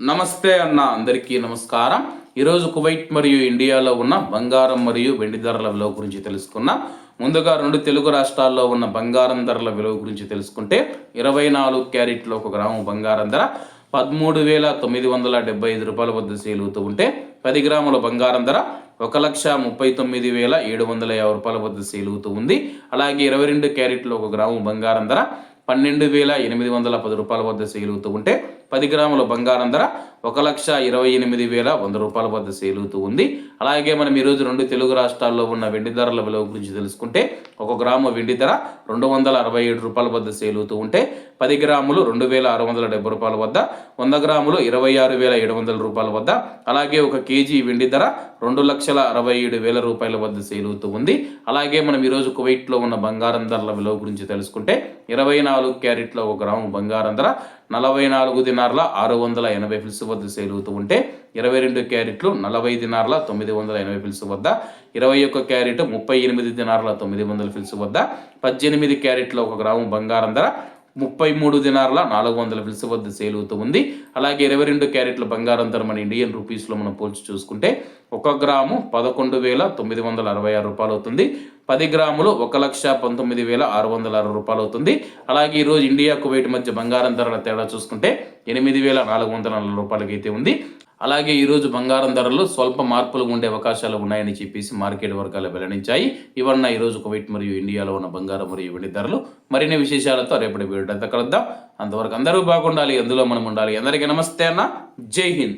నమస్తే అన్న అందరికీ నమస్కారం. ఈరోజు కువైట్ మరియు ఇండియాలో ఉన్న బంగారం మరియు వెండి ధరల విలువ గురించి తెలుసుకున్నాం. ముందుగా రెండు తెలుగు రాష్ట్రాల్లో ఉన్న బంగారం ధరల విలువ గురించి తెలుసుకుంటే ఇరవై నాలుగు క్యారెట్లు ఒక గ్రాము బంగారం ధర పదమూడు వేల తొమ్మిది వందల డెబ్బై ఐదు రూపాయల వద్ద సేల్ అవుతూ ఉంటే పది గ్రాముల బంగారం ధర ఒక లక్ష ముప్పై తొమ్మిది వేల ఏడు వందల యాభై రూపాయల వద్ద సేల్ అవుతూ ఉంది. అలాగే ఇరవై రెండు క్యారెట్లో ఒక గ్రాము బంగారం ధర పన్నెండు వేల ఎనిమిది వందల పది రూపాయల వద్ద సేల్ అవుతూ ఉంటే పది గ్రాముల బంగారం ధర ఒక లక్ష ఇరవై ఎనిమిది వేల వంద రూపాయల వద్ద సేలుతూ అవుతూ ఉంది. అలాగే మనం ఈరోజు రెండు తెలుగు రాష్ట్రాల్లో ఉన్న వెండి ధరల విలువ గురించి తెలుసుకుంటే ఒక గ్రాము వెండి ధర రెండు వందల అరవై ఏడు రూపాయల వద్ద సేలుతూ అవుతూ ఉంటే పది గ్రాములు రెండు వేల ఆరు వందల డెబ్బై రూపాయల వద్ద వంద గ్రాములు ఇరవై ఆరు వేల ఏడు వందల రూపాయల వద్ద అలాగే ఒక కేజీ వెండి ధర రెండు లక్షల అరవై ఏడు వేల రూపాయల వద్ద సేలుతూ అవుతూ ఉంది. అలాగే మనం ఈరోజు కువైట్లో ఉన్న బంగారం ధరల విలువ గురించి తెలుసుకుంటే ఇరవై నాలుగు క్యారెట్ల ఒక గ్రాము బంగారం ధర నలభై నాలుగు దినార్ల ఆరు వందల ఎనభై ఫిల్స్ వద్ద సేల్ అవుతూ ఉంటే ఇరవై రెండు క్యారెట్లు నలభై దినార్ల తొమ్మిది వందల ఎనభై ఫిల్స్ వద్ద ఇరవై ఒక్క క్యారెట్ ముప్పై ఎనిమిది దినార్ల తొమ్మిది వందల ఫిల్స్ వద్ద పద్దెనిమిది క్యారెట్ల ఒక గ్రాము బంగారం ధర ముప్పై మూడు దినార్ల నాలుగు వందల పిలుసు వద్ద సేల్ అవుతూ ఉంది. అలాగే ఇరవై రెండు క్యారెట్ల బంగారం ధర మన ఇండియన్ రూపీస్లో మనం పోల్చి చూసుకుంటే ఒక గ్రాము పదకొండు వేల తొమ్మిది వందల అరవై ఆరు రూపాయలు అవుతుంది. పది గ్రాములు ఒక లక్ష పంతొమ్మిది వేల ఆరు వందల అరవై రూపాయలు అవుతుంది. అలాగే ఈరోజు ఇండియా కువైట్ మధ్య బంగారం ధరల తేడా చూసుకుంటే ఎనిమిది వేల నాలుగు వందల నలభై రూపాయలకి అయితే ఉంది. అలాగే ఈరోజు బంగారం ధరలు స్వల్ప మార్పులు ఉండే అవకాశాలు ఉన్నాయని చెప్పేసి మార్కెట్ వర్గాలు వెల్లడించాయి. ఇవన్న ఈరోజు కువైట్ మరియు ఇండియాలో ఉన్న బంగారం మరియు వెండి ధరలు మరిన్ని విశేషాలతో రేపటి వీడియో కలుద్దాం. అంతవరకు అందరూ బాగుండాలి అందులో మనం ఉండాలి. అందరికీ నమస్తే అన్న. జై హింద్.